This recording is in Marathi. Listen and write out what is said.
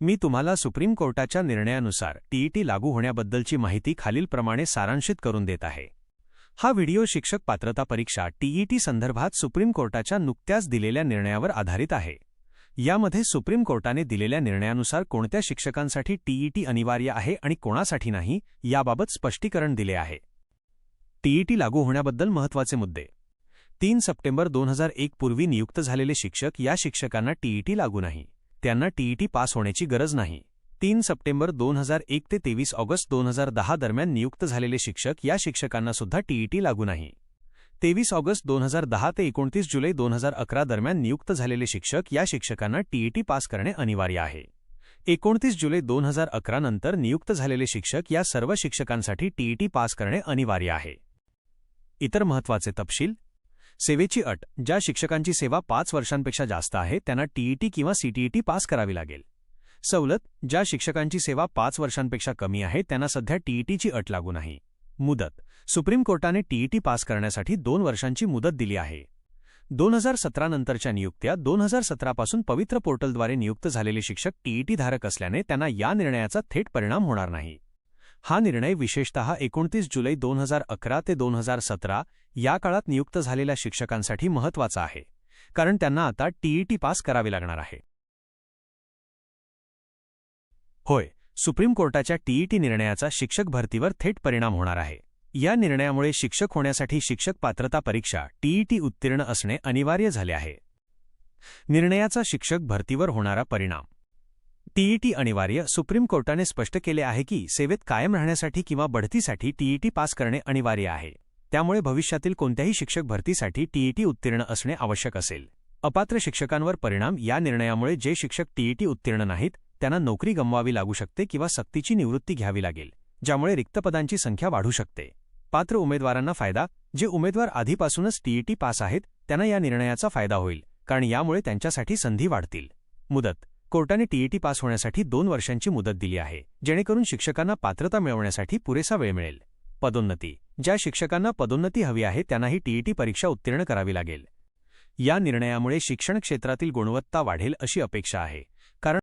मी तुम्हाला सुप्रीम कोर्टाच्या निर्णयानुसार टीईटी लागू होण्याबद्दलची माहिती खालीलप्रमाणे सारांशित करून देत आहे. हा व्हिडिओ शिक्षक पात्रता परीक्षा टीईटी संदर्भात सुप्रीम कोर्टाच्या नुकत्याच दिलेल्या निर्णयावर आधारित आहे. यामध्ये सुप्रीम कोर्टाने दिलेल्या निर्णयानुसार कोणत्या शिक्षकांसाठी टीईटी अनिवार्य आहे आणि कोणासाठी नाही याबाबत स्पष्टीकरण दिले आहे. टीईटी लागू होण्याबद्दल महत्त्वाचे मुद्दे. तीन सप्टेंबर दोन हजार एक पूर्वी नियुक्त झालेले शिक्षक या शिक्षकांना टीईटी लागू नाही. त्यांना टीईटी पास होण्याची गरज नाही. तीन सप्टेंबर दोन हजार एक ते तेवीस ऑगस्ट दोन हजार दहा दरम्यान नियुक्त झालेले शिक्षक या शिक्षकांना सुद्धा टीईटी लागू नाही. तेवीस ऑगस्ट दोन हजार दहा ते एकोणतीस जुलै दोन हजार अकरा दरम्यान नियुक्त झालेले शिक्षक या शिक्षकांना टीईटी पास करणे अनिवार्य आहे. एकोणतीस जुलै दोन हजार अकरा नंतर नियुक्त झालेले शिक्षक या सर्व शिक्षकांसाठी टीईटी पास करणे अनिवार्य आहे. इतर महत्त्वाचे तपशील सेवेची अट ज्या शिक्षकांची सेवा पाच वर्षांपेक्षा जास्त आहे त्यांना टीईटी किंवा सीटीईटी पास करावी लागेल. सवलत ज्या शिक्षकांची सेवा पाच वर्षांपेक्षा कमी आहे त्यांना सध्या टीईटीची अट लागू नाही. मुदत सुप्रीम कोर्टाने टीईटी पास करण्यासाठी दोन वर्षांची मुदत दिली आहे. दोन हजार सतरा नंतरच्या नियुक्त्या दोन हजार सतरापासून पवित्र पोर्टलद्वारे नियुक्त झालेले शिक्षक टीईटी धारक असल्याने त्यांना या निर्णयाचा थेट परिणाम होणार नाही. हा निर्णय विशेषतः एकोणतीस जुलै दोन हजार अकरा ते दोन हजार सतरा या काळात नियुक्त झालेल्या शिक्षकांसाठी महत्त्वाचा आहे कारण त्यांना आता टीईटी पास करावे लागणार आहे. होय सुप्रीम कोर्टाच्या टीईटी निर्णयाचा शिक्षक भरतीवर थेट परिणाम होणार आहे. या निर्णयामुळे शिक्षक होण्यासाठी शिक्षक पात्रता परीक्षा टीईटी उत्तीर्ण असणे अनिवार्य झाले आहे. निर्णयाचा शिक्षक भरतीवर होणारा परिणाम टीईटी अनिवार्य सुप्रीम कोर्टाने स्पष्ट केले आहे की सेवेत कायम राहण्यासाठी किंवा बढतीसाठी टीईटी पास करणे अनिवार्य आहे. त्यामुळे भविष्यातील कोणत्याही शिक्षक भरतीसाठी टीईटी उत्तीर्ण असणे आवश्यक असेल. अपात्र शिक्षकांवर परिणाम या निर्णयामुळे जे शिक्षक टीईटी उत्तीर्ण नाहीत त्यांना नोकरी गमवावी लागू शकते किंवा सक्तीची निवृत्ती घ्यावी लागेल ज्यामुळे रिक्तपदांची संख्या वाढू शकते. पात्र उमेदवारांना फायदा जे उमेदवार आधीपासूनच टीईटी पास आहेत त्यांना या निर्णयाचा फायदा होईल कारण यामुळे त्यांच्यासाठी संधी वाढतील. मुदत कोर्टाने टीईटी पास होण्यासाठी दोन वर्षांची मुदत दिली आहे जेणेकरून शिक्षकांना पात्रता मिळवण्यासाठी पुरेसा वेळ मिळेल. पदोन्नती. ज्या शिक्षकांना पदोन्नती हवी आहे त्यांनाही टीईटी परीक्षा उत्तीर्ण करावी लागेल. या निर्णयामुळे शिक्षण क्षेत्रातील गुणवत्ता वाढेल अशी अपेक्षा आहे. कारण